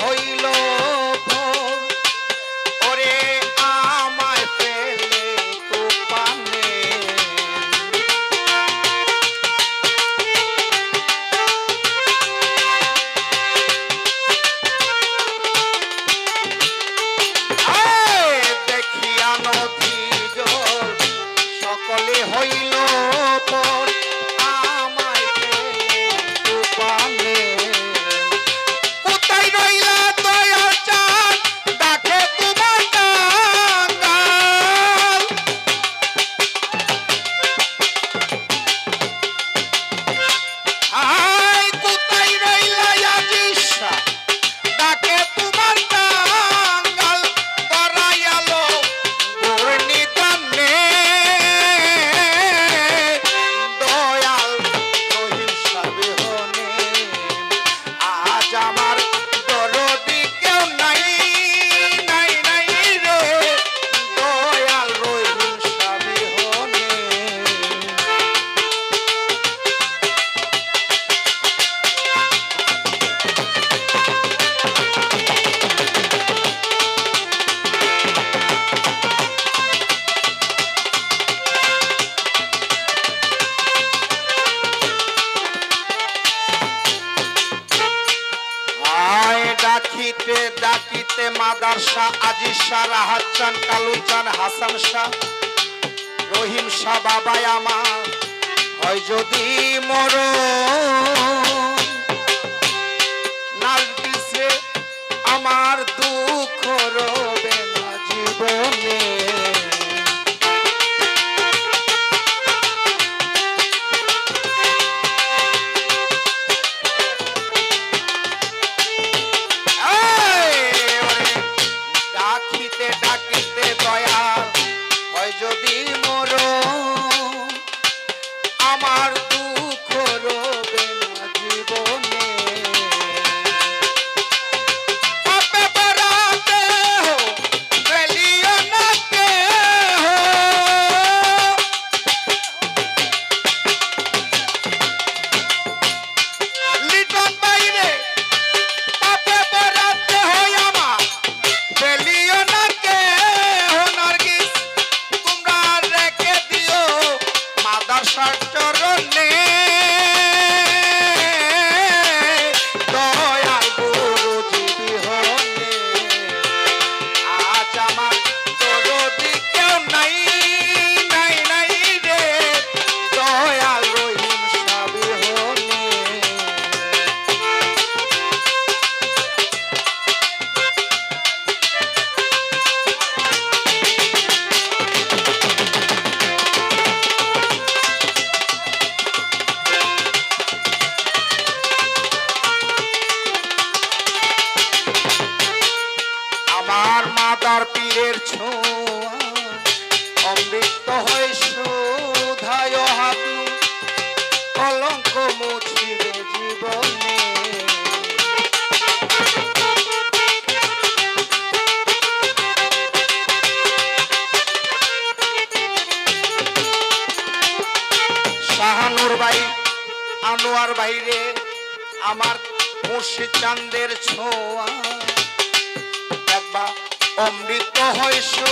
হইল মাদার শাহ আজিজ শাহ, রাহাত চান, কালু চান, হাসান শাহ। রহিম শাহ বাবাই আমার। হয় যদি মর আমার দুঃখ যদি আহানুর ভাই আনোয়ার বাইরে আমার পশি চান্দের ছোঁয়া। একবার অমৃত হয় সো